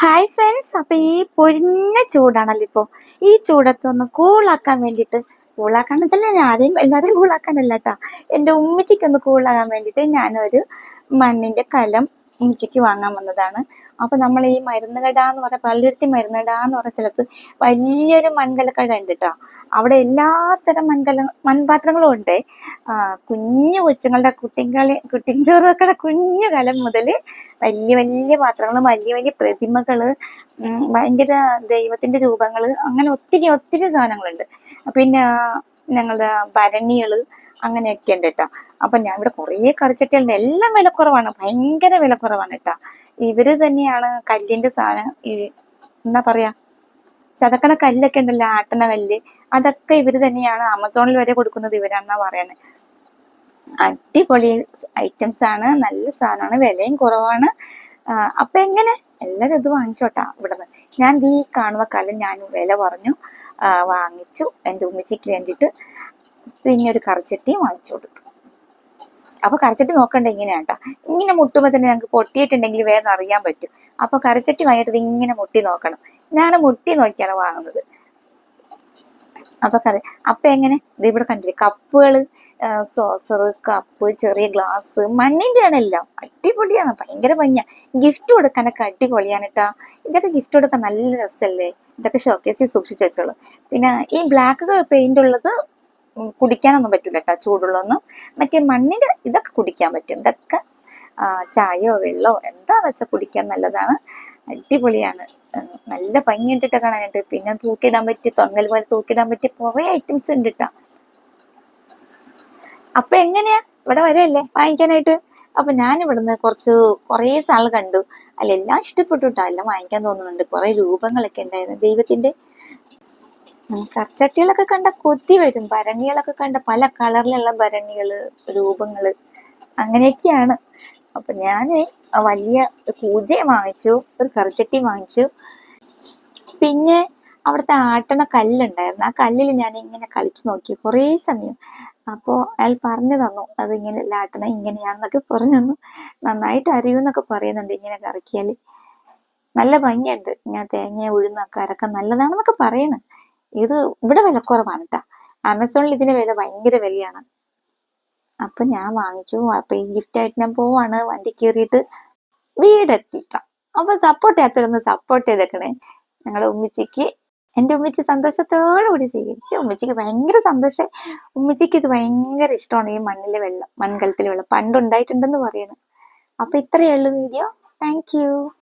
Hi friends അപ്പൊ ഈ പൊരിഞ്ഞ ചൂടാണല്ലോ ഇപ്പൊ. ഈ ചൂടത്ത് ഒന്ന് കൂളാക്കാൻ വേണ്ടിട്ട് കൂളാക്കാന്ന് വെച്ചാൽ ഞാൻ ആദ്യം എല്ലാവരെയും കൂളാക്കാനല്ല കേട്ടോ എന്റെ ഉമ്മച്ചിക്ക് ഒന്ന് കൂളാകാൻ വേണ്ടിയിട്ട് ഞാനൊരു മണ്ണിന്റെ കലം ഉമ്മച്ചിക്ക് വാങ്ങാൻ വന്നതാണ്. അപ്പൊ നമ്മൾ ഈ മരുന്നുകട എന്ന് പറഞ്ഞ പള്ളിരുത്തി മരുന്നുകട എന്ന് പറഞ്ഞ സ്ഥലത്ത് വലിയൊരു മൺകലക്കട ഉണ്ട് കേട്ടോ അവിടെ എല്ലാത്തരം മൺകല മൺപാത്രങ്ങളും ഉണ്ട്. കുഞ്ഞു കൊച്ചുങ്ങളുടെ കുട്ടികളെ കുട്ടിഞ്ചോറ് കുഞ്ഞു കലം മുതൽ വലിയ വലിയ പാത്രങ്ങളും വലിയ വലിയ പ്രതിമകൾ ഭയങ്കര ദൈവത്തിന്റെ രൂപങ്ങൾ അങ്ങനെ ഒത്തിരി ഒത്തിരി സാധനങ്ങളുണ്ട്. പിന്നെ ഞങ്ങളുടെ ഭരണികൾ അങ്ങനെയൊക്കെ ഉണ്ട് കേട്ടോ അപ്പൊ ഞാൻ ഇവിടെ കുറേ കറിച്ചട്ടികളുണ്ട്. എല്ലാം വിലക്കുറവാണ്. ഭയങ്കര വിലക്കുറവാണ് കേട്ടോ ഇവർ തന്നെയാണ് കല്ലിന്റെ സാധനം ഈ എന്താ പറയാ? ചതക്കണ കല്ലൊക്കെ ഉണ്ടല്ലോ ആട്ടണ കല്ല്. അതൊക്കെ ഇവർ തന്നെയാണ് ആമസോണിൽ വരെ കൊടുക്കുന്നത് ഇവരാണെന്നാ പറയുന്നത് അടിപൊളി ഐറ്റംസ് ആണ്. നല്ല സാധനമാണ്. വിലയും കുറവാണ്. അപ്പൊ എങ്ങനെ? എല്ലാരും ഇത് വാങ്ങിച്ചോട്ടാ ഇവിടുന്ന്. ഞാൻ ഈ കാണുന്ന കല്ല് ഞാൻ വില പറഞ്ഞു. വാങ്ങിച്ചു. എന്റെ ഉമ്മച്ചിക്ക് വേണ്ടിയിട്ട് പിന്നെ ഒരു കറിച്ചട്ടിയും വാങ്ങിച്ചു കൊടുത്തു. അപ്പൊ കറിച്ചട്ടി നോക്കണ്ട ഇങ്ങനെയാട്ടോ ഇങ്ങനെ മുട്ടുമ്പോ തന്നെ ഞങ്ങൾക്ക് പൊട്ടിയിട്ടുണ്ടെങ്കിൽ വേഗം അറിയാൻ പറ്റും. അപ്പൊ കറിച്ചട്ടി വാങ്ങിയിട്ട് ഇങ്ങനെ മുട്ടി നോക്കണം. ഞാൻ മുട്ടി നോക്കിയാണ് വാങ്ങുന്നത്. അപ്പൊ കറി. അപ്പൊ എങ്ങനെ? ഇത് ഇവിടെ കണ്ടില്ലേ കപ്പുകൾ സോസർ കപ്പ് ചെറിയ ഗ്ലാസ് മണ്ണിന്റെ ആണ് എല്ലാം. അടിപൊളിയാണ് ഭയങ്കര ഭംഗിയാ. ഗിഫ്റ്റ് കൊടുക്കാനൊക്കെ അടിപൊളിയാണ് കേട്ടാ ഇതൊക്കെ ഗിഫ്റ്റ് കൊടുക്കാൻ നല്ല രസമല്ലേ ഇതൊക്കെ ഷോക്കേസിൽ സൂക്ഷിച്ചു വെച്ചോളൂ. പിന്നെ ഈ ബ്ലാക്ക് പെയിന്റ് ഉള്ളത് കുടിക്കാനൊന്നും പറ്റൂല കേട്ടോ ചൂടുള്ളൊന്നും മറ്റേ മണ്ണിന്റെ ഇതൊക്കെ കുടിക്കാൻ പറ്റും. ഇതൊക്കെ ചായയോ വെള്ളമോ എന്താ വെച്ചാൽ കുടിക്കാൻ നല്ലതാണ്. അടിപൊളിയാണ്. നല്ല ഭംഗിയിട്ടിട്ട് കാണാനായിട്ട്. പിന്നെ തൂക്കിയിടാൻ പറ്റിയ തൊങ്ങൽ പോലെ തൂക്കിയിടാൻ പറ്റിയ കുറേ ഐറ്റംസ് ഉണ്ട് കേട്ടോ അപ്പൊ എങ്ങനെയാ? ഇവിടെ വരല്ലേ? വാങ്ങിക്കാനായിട്ട്? അപ്പൊ ഞാൻ ഇവിടുന്ന് കുറച്ച് കുറേ സാൾ കണ്ടു. അല്ല എല്ലാം ഇഷ്ടപ്പെട്ടു കേട്ടോ എല്ലാം വാങ്ങിക്കാൻ തോന്നുന്നുണ്ട്. കുറെ രൂപങ്ങളൊക്കെ ഉണ്ടായിരുന്നു. ദൈവത്തിന്റെ കർച്ചട്ടികളൊക്കെ കണ്ട കൊതി വരും. ഭരണികളൊക്കെ കണ്ട പല കളറിലുള്ള ഭരണികൾ രൂപങ്ങൾ. അങ്ങനെയൊക്കെയാണ്. അപ്പൊ ഞാൻ വലിയ കൂജയും വാങ്ങിച്ചു ഒരു കറിച്ചട്ടി വാങ്ങിച്ചു. പിന്നെ അവിടുത്തെ ആട്ടണ കല്ലുണ്ടായിരുന്നു. ആ കല്ലിൽ ഞാൻ ഇങ്ങനെ കളിച്ചു നോക്കി കുറേ സമയം. അപ്പോൾ അയാൾ പറഞ്ഞു തന്നു അത് ഇങ്ങനെ ആട്ടണ ഇങ്ങനെയാണെന്നൊക്കെ പറഞ്ഞു തന്നു. നന്നായിട്ട് അറിയുമെന്നൊക്കെ പറയുന്നുണ്ട് ഇങ്ങനെ കറക്കിയാൽ നല്ല ഭംഗിയുണ്ട്. ഇങ്ങനെ തേങ്ങ ഉഴുന്നൊക്കെ അരക്കാൻ നല്ലതാണെന്നൊക്കെ പറയുന്നു ഇത് ഇവിടെ വിലക്കുറവാണ് കേട്ടോ ആമസോണിൽ ഇതിന്റെ വില ഭയങ്കര വിലയാണ്. അപ്പൊ ഞാൻ വാങ്ങിച്ചു. അപ്പൊ ഈ ഗിഫ്റ്റ് ആയിട്ട് ഞാൻ പോവാണ്. വണ്ടി കയറിയിട്ട് വീടെത്തിക്കാം. അപ്പൊ സപ്പോർട്ട് ചെയ്യാത്തവരൊന്ന് സപ്പോർട്ട് ചെയ്തേക്കണേ. ഞങ്ങളുടെ ഉമ്മിച്ചിക്ക് ഉമ്മിച്ചി സന്തോഷത്തോടു കൂടി സ്വീകരിച്ചു. ഉമ്മിച്ചിക്ക് ഭയങ്കര സന്തോഷം. ഉമ്മിച്ചിക്ക് ഇത് ഭയങ്കര ഇഷ്ടമാണ്. ഈ മണ്ണിലെ വെള്ളം മൺകലത്തിലെ വെള്ളം. പണ്ടുണ്ടായിട്ടുണ്ടെന്ന് പറയുന്നു അപ്പൊ ഇത്രയേ ഉള്ളൂ വീഡിയോ. താങ്ക്